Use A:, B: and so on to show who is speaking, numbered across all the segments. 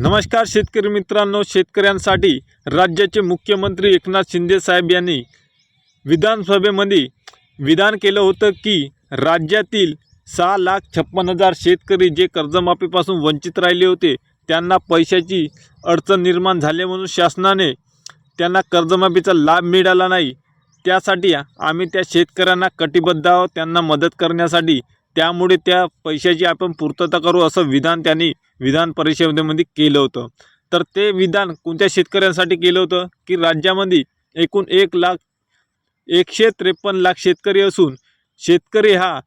A: नमस्कार शेतकरी मित्रांनो शेतकऱ्यांसाठी राज्याचे मुख्यमंत्री एकनाथ शिंदे साहेब यांनी विधानसभेमध्ये विधान केलं होतं की राज्यातील सहा लाख छप्पन हजार शेतकरी जे कर्जमाफीपासून वंचित राहिले होते त्यांना पैशाची अडचण निर्माण झाली म्हणून शासनाने त्यांना कर्जमाफीचा लाभ मिळाला नाही. त्यासाठी आम्ही त्या शेतकऱ्यांना कटिबद्ध आहोत त्यांना मदत करण्यासाठी. त्यामुळे त्या पैशाची आपण पूर्तता करू असं विधान त्यांनी विधान परिषदेमध्ये केलं होतं. तर ते विधान कोणत्या शेतकऱ्यांसाठी केलं होतं? की राज्यामध्ये एकूण एक लाख एकशे त्रेपन्न लाख शेतकरी असून शेतकरी हा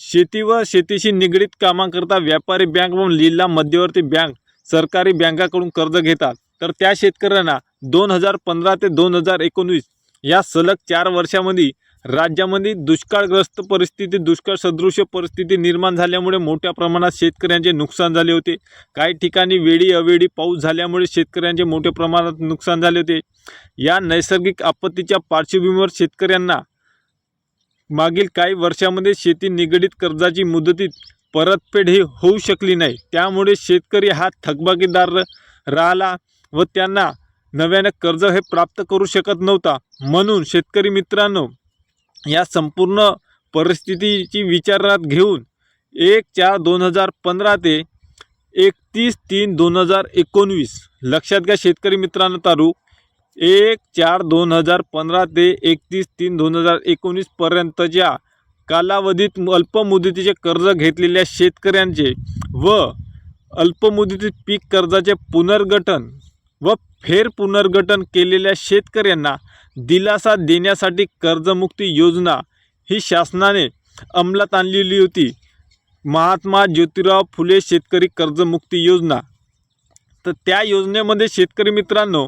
A: शेती व शेतीशी निगडीत कामाकरता व्यापारी बँक व जिल्हा मध्यवर्ती बँक सरकारी बँकाकडून कर्ज घेतात. तर त्या शेतकऱ्यांना दोन हजार पंधरा ते दोन हजार एकोणवीस या सलग चार वर्षामध्ये राज्यामध्ये दुष्काळग्रस्त परिस्थिती दुष्काळ सदृश्य परिस्थिती निर्माण झाल्यामुळे मोठ्या प्रमाणात शेतकऱ्यांचे नुकसान झाले होते. काही ठिकाणी वेळी अवेळी पाऊस झाल्यामुळे शेतकऱ्यांचे मोठ्या प्रमाणात नुकसान झाले होते. या नैसर्गिक आपत्तीच्या पार्श्वभूमीवर शेतकऱ्यांना मागील काही वर्षामध्ये शेती निगडीत कर्जाची मुदतीत परतफेड ही होऊ शकली नाही. त्यामुळे शेतकरी हा थकबाकीदार राहिला व त्यांना नव्यानं कर्ज हे प्राप्त करू शकत नव्हता. म्हणून शेतकरी मित्रांनो या संपूर्ण परिस्थितीची विचारात घेऊन एक चार दोन हजार पंधरा ते एकतीस तीन दोन हजार एकोणवीस. लक्षात घ्या शेतकरी मित्रांनो तारू एक चार दोन हजार पंधरा ते एकतीस तीन दोन हजार एकोणीसपर्यंतच्या कालावधीत अल्पमुदतीचे कर्ज घेतलेल्या शेतकऱ्यांचे व अल्पमुदतीत पीक कर्जाचे पुनर्गठन व फेर पुनर्गठन केलेल्या शेतकऱ्यांना दिलासा देण्यासाठी कर्जमुक्ती योजना ही शासनाने अंमलात आणलेली होती. महात्मा ज्योतिराव फुले शेतकरी कर्जमुक्ती योजना. तर त्या योजनेमध्ये शेतकरी मित्रांनो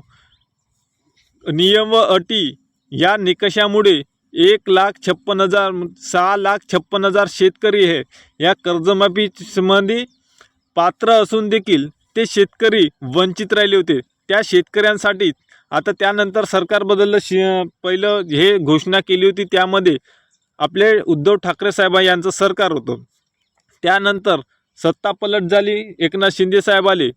A: नियम व अटी या निकषामुळे एक लाख छप्पन हजार सहा लाख छप्पन हजार शेतकरी हे या कर्जमाफीमध्ये पात्र असून देखील ते शेतकरी वंचित राहिले होते. त्या शेतकऱ्यांसाठी. आता त्यानंतर सरकार बदललं शि पहिलं हे घोषणा केली होती त्यामध्ये आपले उद्धव ठाकरे साहेब यांचं सरकार होतं. त्यानंतर सत्ता पलट झाली एकनाथ शिंदे साहेब आले.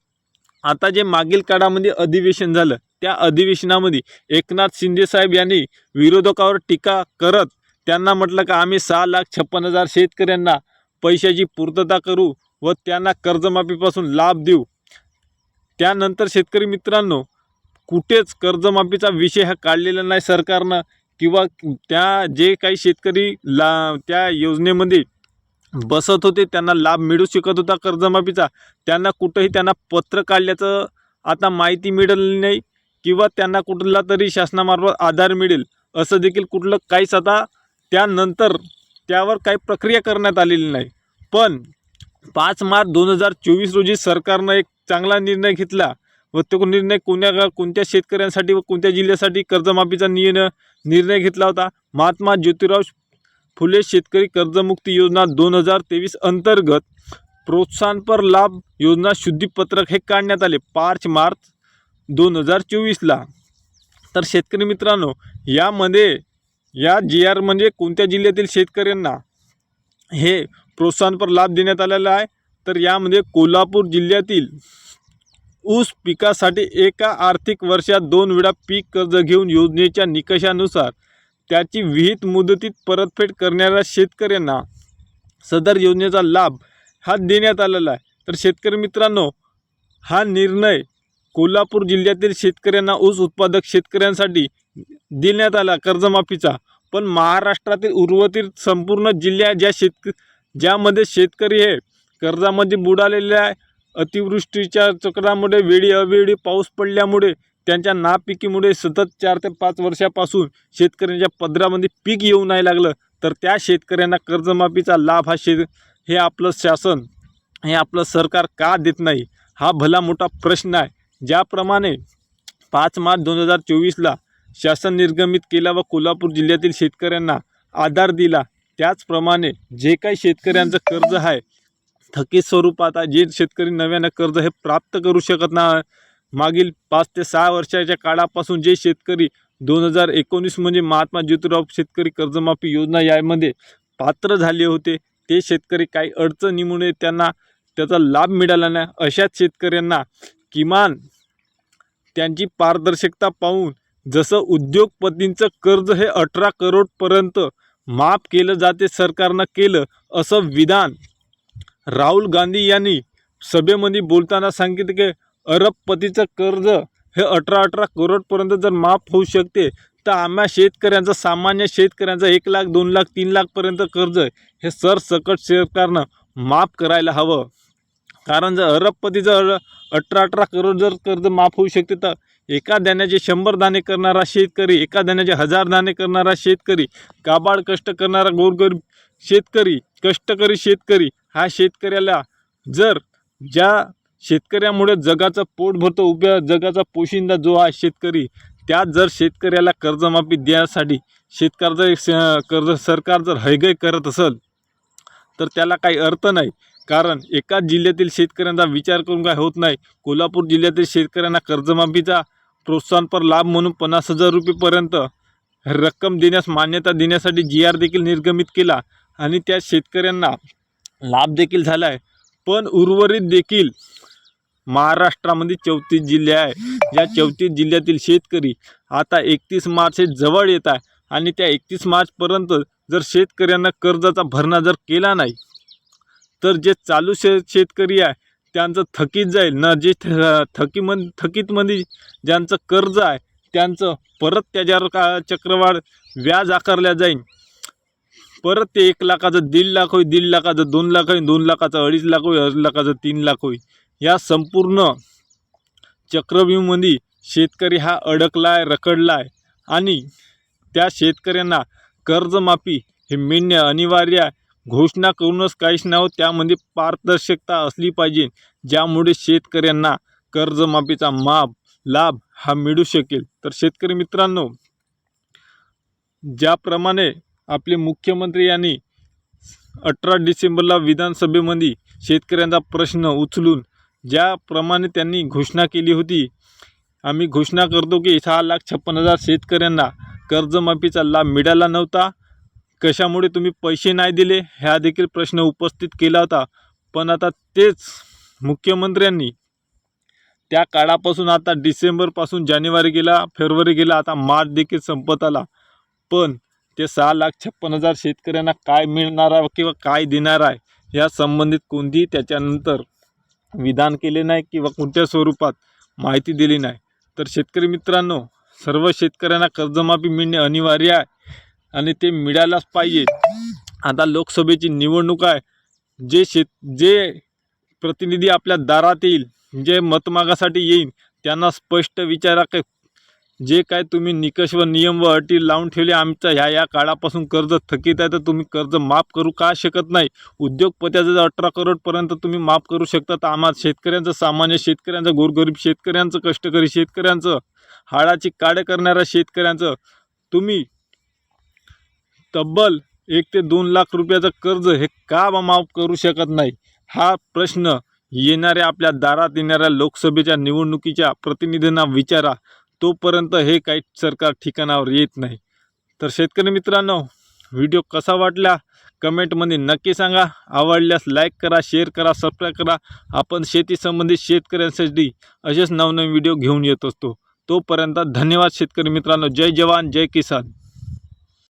A: आता जे मागील काळामध्ये अधिवेशन झालं त्या अधिवेशनामध्ये एकनाथ शिंदे साहेब यांनी विरोधकावर टीका करत त्यांना म्हटलं का आम्ही सहा लाख छप्पन हजार शेतकऱ्यांना पैशाची पूर्तता करू व त्यांना कर्जमाफीपासून लाभ देऊ. त्यानंतर शेतकरी मित्रांनो कुठेच कर्जमाफीचा विषय हा काढलेला नाही सरकारनं किंवा त्या जे काही शेतकरी ला त्या योजनेमध्ये बसत होते त्यांना लाभ मिळू शकत होता कर्जमाफीचा. त्यांना कुठंही त्यांना पत्र काढल्याचं आता माहिती मिळाली नाही किंवा त्यांना कुठला तरी शासनामार्फत आधार मिळेल असं देखील कुठलं काहीच आता त्यानंतर त्यावर काही प्रक्रिया करण्यात आलेली नाही. पण पाच मार्च दोन हजार चोवीस रोजी सरकारनं एक चांगला निर्णय घेतला व तो निर्णय कोण्या कोणत्या शेतकऱ्यांसाठी व कोणत्या जिल्ह्यासाठी कर्जमाफीचा निय निर्णय घेतला होता? महात्मा ज्योतिराव फुले शेतकरी कर्जमुक्ती योजना दोन हजार तेवीस अंतर्गत प्रोत्साहनपर लाभ योजना शुद्धीपत्रक हे काढण्यात आले पाच मार्च दोन हजार चोवीसला तर शेतकरी मित्रांनो यामध्ये या जी आर म्हणजे कोणत्या जिल्ह्यातील शेतकऱ्यांना हे प्रोत्साहनपर लाभ देण्यात आलेला आहे. तर यामध्ये कोल्हापूर जिल्ह्यातील ऊस पिकासाठी एका आर्थिक वर्षात दोन वेळा पीक कर्ज घेऊन योजनेच्या निकषानुसार त्याची विहित मुदतीत परतफेड करणाऱ्या शेतकऱ्यांना सदर योजनेचा लाभ हा देण्यात आलेला आहे. तर शेतकरी मित्रांनो हा निर्णय कोल्हापूर जिल्ह्यातील शेतकऱ्यांना ऊस उत्पादक शेतकऱ्यांसाठी देण्यात आला कर्जमाफीचा. पण महाराष्ट्रातील उर्वरित संपूर्ण जिल्ह्या ज्या शेतक ज्यामध्ये शेतकरी हे कर्जामध्ये बुडालेले आहे. अतिवृष्टीच्या चक्रामुळे वेळी अवेळी पाऊस पडल्यामुळे त्यांच्या नापिकीमुळे सतत चार ते पाच वर्षापासून शेतकऱ्यांच्या पदरामध्ये पीक येऊ नाही लागलं. तर त्या शेतकऱ्यांना कर्जमाफीचा लाभ हा शे हे आपलं शासन हे आपलं सरकार का देत नाही? हा भला मोठा प्रश्न आहे. ज्याप्रमाणे पाच मार्च दोन हजार चोवीसला शासन निर्गमित केला व कोल्हापूर जिल्ह्यातील शेतकऱ्यांना आधार दिला त्याचप्रमाणे जे काही शेतकऱ्यांचं कर्ज आहे थकीत स्वरूपात जे शेतकरी नव्यानं कर्ज हे प्राप्त करू शकत नाही मागील पाच ते सहा वर्षाच्या काळापासून जे शेतकरी दोन हजार एकोणीस म्हणजे महात्मा ज्योतिराव शेतकरी कर्जमाफी योजना यामध्ये पात्र झाले होते ते शेतकरी काही अडचणीमुळे त्यांना त्याचा लाभ मिळाला नाही. अशाच शेतकऱ्यांना किमान त्यांची पारदर्शकता पाहून जसं उद्योगपतींचं कर्ज हे अठरा करोडपर्यंत माफ केलं जाते सरकारनं केलं असं विधान. राहुल गांधी यांनी सभेमध्ये बोलताना सांगितलं की अरबपतीचं कर्ज हे अठरा अठरा करोडपर्यंत जर माफ होऊ शकते तर आम्हा शेतकऱ्यांचं सामान्य शेतकऱ्यांचं एक लाख दोन लाख तीन लाखपर्यंत कर्ज हे सरसकट सरकारनं माफ करायला हवं. कारण जर अरबपती जर अठरा अठरा करोड जर कर्ज माफ होऊ शकते तर एका दाण्याचे शंभर दाणे करणारा शेतकरी एका दाण्याचे हजार दाणे करणारा शेतकरी काबाड कष्ट करणारा गोरगरीब शेतकरी कष्टकरी शेतकरी हा शेतकऱ्याला जर ज्या शेतकऱ्यामुळे जगाचं पोट भरतो उभ्या जगाचा पोशिंदा जो आहे शेतकरी त्यात जर शेतकऱ्याला कर्जमाफी देण्यासाठी शेतकऱ्याचं स- कर्ज सरकार जर हैगय करत असेल तर त्याला काही अर्थ नाही. कारण एकाच जिल्ह्यातील शेतकऱ्यांचा विचार करून काय होत नाही. कोल्हापूर जिल्ह्यातील शेतकऱ्यांना कर्जमाफीचा प्रोत्साहनपर लाभ म्हणून पन्नास हजार रुपयेपर्यंत रक्कम देण्यास मान्यता देण्यासाठी जी आर देखील निर्गमित केला आणि त्या शेतकऱ्यांना लाभ देखील झाला आहे पण उर्वरित देखील महाराष्ट्रामध्ये चौतीस जिल्हे आहे या चौतीस जिल्ह्यातील शेतकरी आता एकतीस मार्च हे जवळ येत आहे आणि त्या एकतीस मार्चपर्यंत जर शेतकऱ्यांना कर्जाचा भरणा जर केला नाही तर जे चालू शे शेतकरी आहे त्यांचं थकीत जाईल. ना जे थ थकीमन थकीतमध्ये ज्यांचं कर्ज आहे त्यांचं परत त्याच्यावर का चक्रवाढ व्याज आकारल्या जाईल परत ते एक लाखाचं दीड लाख होईल दीड लाखाचं दोन लाख होईल दोन लाखाचं अडीच लाख होईल अडीच लाखाचं तीन लाख होईल. या संपूर्ण चक्रव्यूहमध्ये शेतकरी हा अडकला आहे रखडला आहे आणि त्या शेतकऱ्यांना कर्जमाफी हे मिळणे अनिवार्य आहे. घोषणा करूनच काहीच नाही त्यामध्ये पारदर्शकता असली पाहिजे ज्यामुळे शेतकऱ्यांना कर्जमाफीचा माफ लाभ हा मिळू शकेल. तर शेतकरी मित्रांनो ज्याप्रमाणे आपले मुख्यमंत्री यांनी अठरा डिसेंबरला विधानसभेमध्ये शेतकऱ्यांचा प्रश्न उचलून ज्याप्रमाणे त्यांनी घोषणा केली होती आम्ही घोषणा करतो की सहा लाख छप्पन हजार शेतकऱ्यांना कर्जमाफीचा लाभ मिळाला नव्हता. कशामुळे तुम्ही पैसे नाही दिले ह्या देखील प्रश्न उपस्थित केला होता. पण आता तेच मुख्यमंत्र्यांनी त्या काळापासून आता डिसेंबरपासून जानेवारी गेला फेब्रुवारी गेला आता मार्च देखील संपत आला. पण ते सहा लाख छप्पन हजार शेतकऱ्यांना काय मिळणार आहे किंवा काय देणार आहे या संबंधित कोणतीही त्याच्यानंतर विधान केले नाही किंवा कोणत्या स्वरूपात माहिती दिली नाही. तर शेतकरी मित्रांनो सर्व शेतकऱ्यांना कर्जमाफी मिळणे अनिवार्य आहे. आणि ते मिळायलाच पाहिजे. आता लोकसभेची निवडणूक आहे. जे शेत जे प्रतिनिधी आपल्या दारात येईल जे मतमागासाठी येईल त्यांना स्पष्ट विचारा की जे काय तुम्ही निकष व नियम व अटी लावून ठेवले आमच्या ह्या या काळापासून कर्ज थकीत आहे तर तुम्ही कर्ज माफ करू का शकत नाही? उद्योगपत्याचं जर अठरा करोडपर्यंत तुम्ही माफ करू शकता तर आम्हाला शेतकऱ्यांचं सामान्य शेतकऱ्यांचं गोरगरीब शेतकऱ्यांचं कष्टकरी शेतकऱ्यांचं हाडाची काडे करणाऱ्या शेतकऱ्यांचं तुम्ही तब्बल एक ते दोन लाख रुपयाचं कर्ज हे का बा माफ करू शकत नाही? हा प्रश्न येणाऱ्या आपल्या दारात येणाऱ्या लोकसभेच्या निवडणुकीच्या प्रतिनिधींना विचारा. तोपर्यंत हे काही सरकार ठिकाणावर येत नाही. तर शेतकरी मित्रांनो व्हिडिओ कसा वाटला? कमेंटमध्ये नक्की सांगा. आवडल्यास लाईक करा शेअर करा सबस्क्राईब करा. आपण शेती संबंधित शेतकऱ्यांसाठी असेच नवनवीन व्हिडिओ घेऊन येत असतो. तोपर्यंत धन्यवाद शेतकरी मित्रांनो. जय जवान जय किसान.